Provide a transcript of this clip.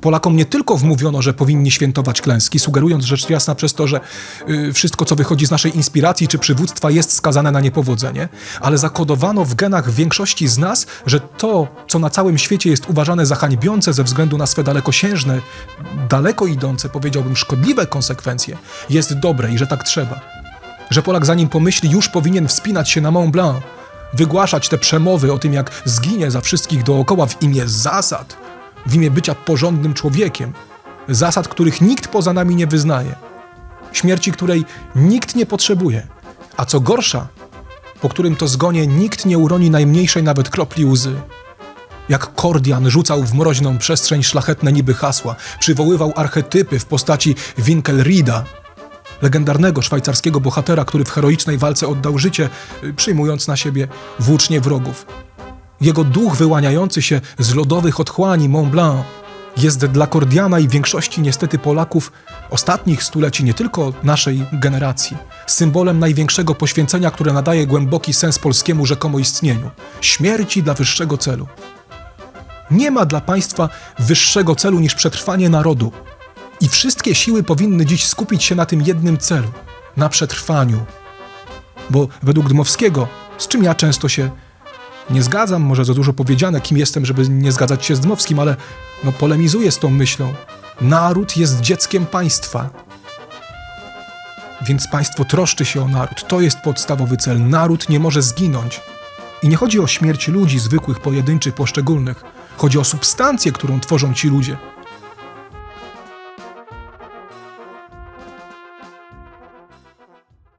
Polakom nie tylko wmówiono, że powinni świętować klęski, sugerując rzecz jasna przez to, że y, wszystko, co wychodzi z naszej inspiracji czy przywództwa, jest skazane na niepowodzenie, ale zakodowano w genach większości z nas, że to, co na całym świecie jest uważane za hańbiące ze względu na swe dalekosiężne, daleko idące, powiedziałbym, szkodliwe konsekwencje, jest dobre i że tak trzeba. Że Polak, zanim pomyśli, już powinien wspinać się na Mont Blanc, wygłaszać te przemowy o tym, jak zginie za wszystkich dookoła w imię zasad, w imię bycia porządnym człowiekiem, zasad, których nikt poza nami nie wyznaje, śmierci, której nikt nie potrzebuje, a co gorsza, po którym to zgonie nikt nie uroni najmniejszej nawet kropli łzy. Jak Kordian rzucał w mroźną przestrzeń szlachetne niby hasła, przywoływał archetypy w postaci Winkelrida, legendarnego szwajcarskiego bohatera, który w heroicznej walce oddał życie, przyjmując na siebie włócznie wrogów. Jego duch wyłaniający się z lodowych otchłani Mont Blanc jest dla Kordiana i większości niestety Polaków ostatnich stuleci nie tylko naszej generacji symbolem największego poświęcenia, które nadaje głęboki sens polskiemu rzekomo istnieniu śmierci dla wyższego celu. Nie ma dla państwa wyższego celu niż przetrwanie narodu. I wszystkie siły powinny dziś skupić się na tym jednym celu na przetrwaniu. Bo według Dmowskiego, z czym ja często się nie zgadzam, może za dużo powiedziane, kim jestem, żeby nie zgadzać się z Dmowskim, ale no, polemizuję z tą myślą. Naród jest dzieckiem państwa. Więc państwo troszczy się o naród. To jest podstawowy cel. Naród nie może zginąć. I nie chodzi o śmierć ludzi zwykłych, pojedynczych, poszczególnych. Chodzi o substancję, którą tworzą ci ludzie.